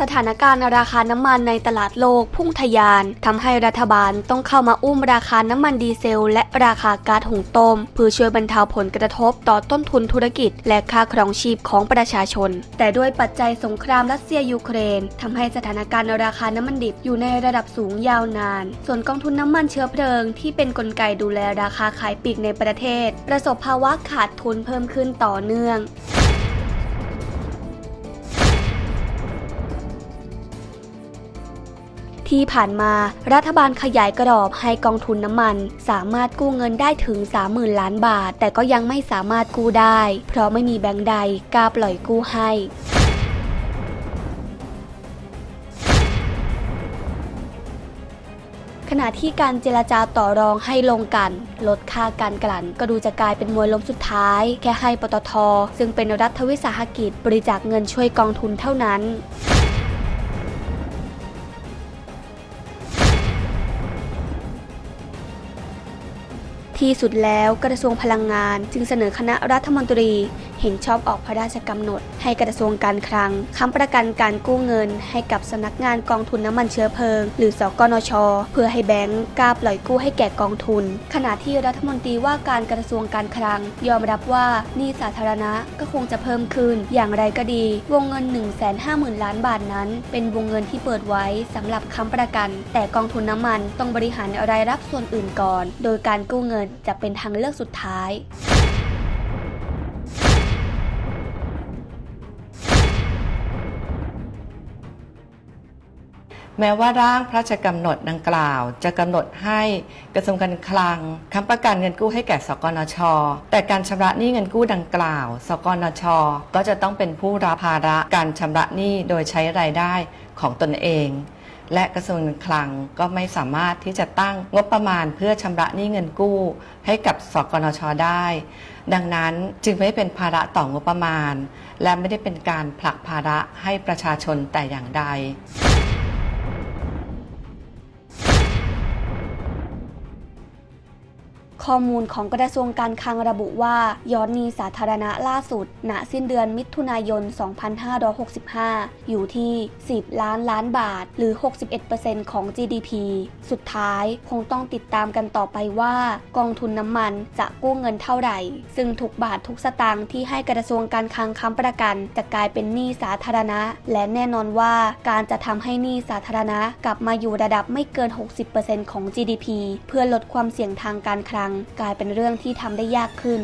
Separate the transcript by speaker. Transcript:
Speaker 1: สถานการณ์ราคาน้ำมันในตลาดโลกพุ่งทะยานทำให้รัฐบาลต้องเข้ามาอุ้มราคาน้ำมันดีเซล และราคาก๊าซหุงต้ม เพื่อช่วยบรรเทาผลกระทบต่อต้นทุนธุรกิจ และค่าครองชีพของประชาชน แต่ด้วยปัจจัยสงครามรัสเซียยูเครนทำให้สถานการณ์ราคาน้ำมันดิบอยู่ในระดับสูงยาวนาน ส่วนกองทุนน้ำมันเชื้อเพลิง ที่เป็นกลไกดูแลราคาขายปลีกในประเทศ ประสบภาวะขาดทุนเพิ่มขึ้นต่อเนื่อง ที่ผ่านมารัฐบาลขยายกรอบให้กองทุนน้ำมัน สามารถกู้เงินได้ถึง 30,000 ล้านบาท แต่ก็ยังไม่สามารถกู้ได้ เพราะไม่มีแบงก์ใดกล้าปล่อยกู้ให้ขณะที่การเจรจาต่อรองให้ลงกัน ลดค่าการกลั่น ก็ดูจะกลายเป็นมวยล้มสุดท้าย แค่ให้ปตท ซึ่งเป็นรัฐวิสาหกิจบริจาคเงินช่วยกองทุนเท่านั้น ที่สุดแล้วกระทรวงพลังงานจึงเสนอคณะรัฐมนตรี เห็นชอบออกพระราชกำหนด ให้กระทรวงการคลังค้ำประกันการกู้เงิน ให้กับสำนักงานกองทุนน้ำมันเชื้อเพลิง หรือสกนช เพื่อให้แบงก์กล้าปล่อยกู้ให้แก่กองทุน ขณะที่รัฐมนตรีว่าการกระทรวงการคลัง ยอมรับว่านี้สาธารณะก็คงจะเพิ่มขึ้น อย่างไรก็ดี วงเงิน 150,000 ล้านบาทนั้น เป็นวงเงินที่เปิดไว้สำหรับค้ำประกัน แต่กองทุนน้ำมันต้องบริหารรายรับส่วนอื่นก่อน โดยการกู้เงินจะเป็นทางเลือกสุดท้าย
Speaker 2: แม้ว่าร่างพระราชกำหนดดังกล่าว จะกำหนดให้กระทรวงการคลังค้ำประกันเงินกู้ให้แก่สกนช แต่การชำระหนี้เงินกู้ดังกล่าว สกนช ก็จะต้องเป็นผู้รับภาระการชำระหนี้โดยใช้รายได้ของตนเอง และกระทรวงการคลังก็ไม่สามารถที่จะตั้งงบประมาณเพื่อชำระหนี้เงินกู้ ให้กับสกนชได้ ดังนั้นจึงไม่เป็นภาระต่องบประมาณ และไม่ได้เป็นการผลักภาระให้ประชาชนแต่อย่างใด
Speaker 1: ข้อมูลของกระทรวงการคลังระบุว่า ยอดหนี้สาธารณะล่าสุด ณ สิ้นเดือนมิถุนายน 2565 อยู่ที่ 10 ล้านล้านบาท หรือ 61%ของ GDP สุดท้ายคงต้องติดตามกันต่อไปว่า กองทุนน้ำมันจะกู้เงินเท่าไหร่ ซึ่งทุกบาททุกสตางค์ที่ให้กระทรวงการคลังค้ำประกัน จะกลายเป็นหนี้สาธารณะ และแน่นอนว่าการจะทำให้หนี้สาธารณะกลับมาอยู่ระดับไม่เกิน 60%ของ GDP เพื่อลดความเสี่ยงทางการคลังกลายเป็นเรื่องที่ทำได้ยากขึ้น